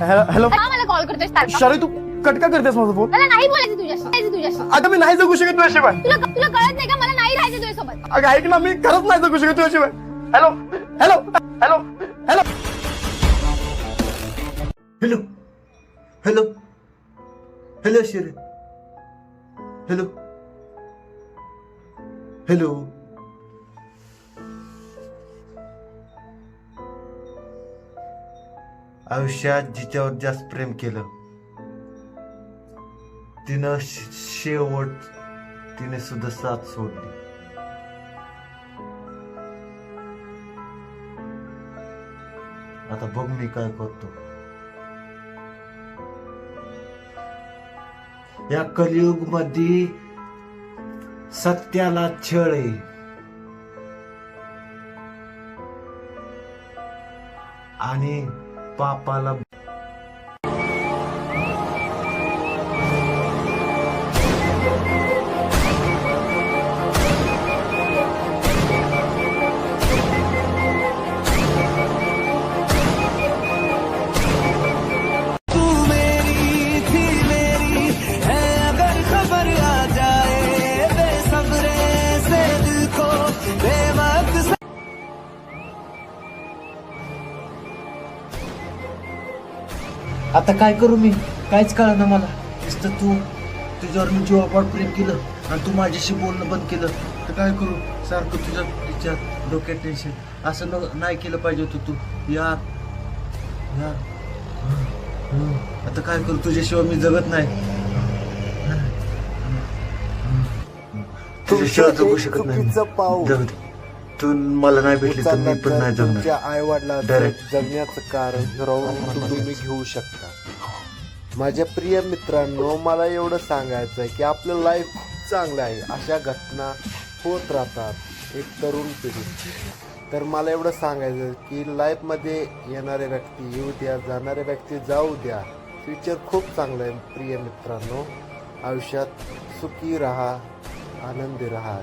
Hello का मला call करतोय सारखा शारी तू कट का करतेस माझा फोन मला नाही बोलायचं तुझ्याशी बोलायचं तुझ्याशी. आता मी नाही जगू शकत तुझ्याशिवाय. तुला तुला कळत नाही का मला नाही राहायचं तुझ्यासोबत? अगं ऐक ना मी खरंच नाही जगू शकत तुझ्याशिवाय. Hello hello hello hello hello hello hello शिरे hello hello आयुष्यात जिच्यावर जास्त प्रेम केलं तिनं शेवट तिने सुद्धा साथ सोडली. आता बघ मी काय करतो. या कलियुगमध्ये सत्याला छळ आहे. आणि nagpapalab आता काय करू मी? काहीच कळलं ना मला. नुसतं तू तुझ्यावर मी जीवापाड प्रेम केलं आणि तू माझ्याशी बोलणं बंद केलं. तर काय करू? सारखं तुझ्या तिच्या डोक्यात टेन्शन असं न नाही केलं पाहिजे होतं तू. यार यार हं. आता काय करू? तुझ्याशिवाय मी जगत नाही. तुझ्याशिवाय जगू शकत नाही मी. चुकीचं पाऊल. जाऊ दे. तू मला नाही भेटली तर मी पण नाही तुमच्या जगणार आई वडिलांचं Direct. जगण्याचं कारण तुम्ही घेऊ शकता. माझ्या प्रिय मित्रांनो मला एवढं सांगायचं आहे की आपलं लाईफ खूप चांगलं आहे. अशा घटना होत राहतात एक तरुण पिढी. तर मला एवढं सांगायचं आहे की लाईफमध्ये येणारे व्यक्ती येऊ द्या जाणारे व्यक्ती जाऊ द्या. फ्युचर खूप चांगलं आहे प्रिय मित्रांनो. आयुष्यात सुखी राहा आनंदी राहा.